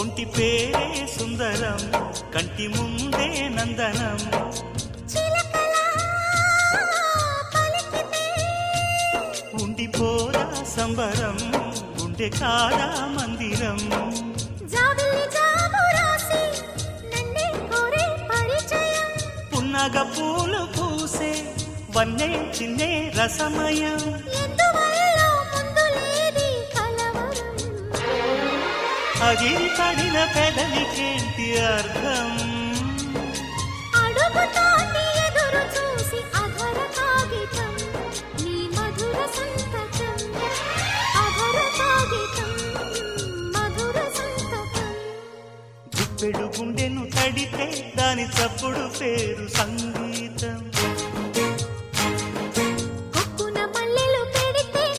ఒంటి పేరే సుందరం కంటి ముందే నందనం. ఉండిపోరా సంబరం గుండె కాదా మందిరం. పున్నగ పూలు పూసే వన్నే చిన్నే రసమయం. అగిరి పడిన పెదలికేంటి అర్థం? అడుగుతోంది ఎదురు చూసి అధర కాగితం నీ మధుర సంతకం. అధర కాగితం మధుర సంతకం. గుప్పెడు గుండెను తడితే దాని చప్పుడు పేరు సంగ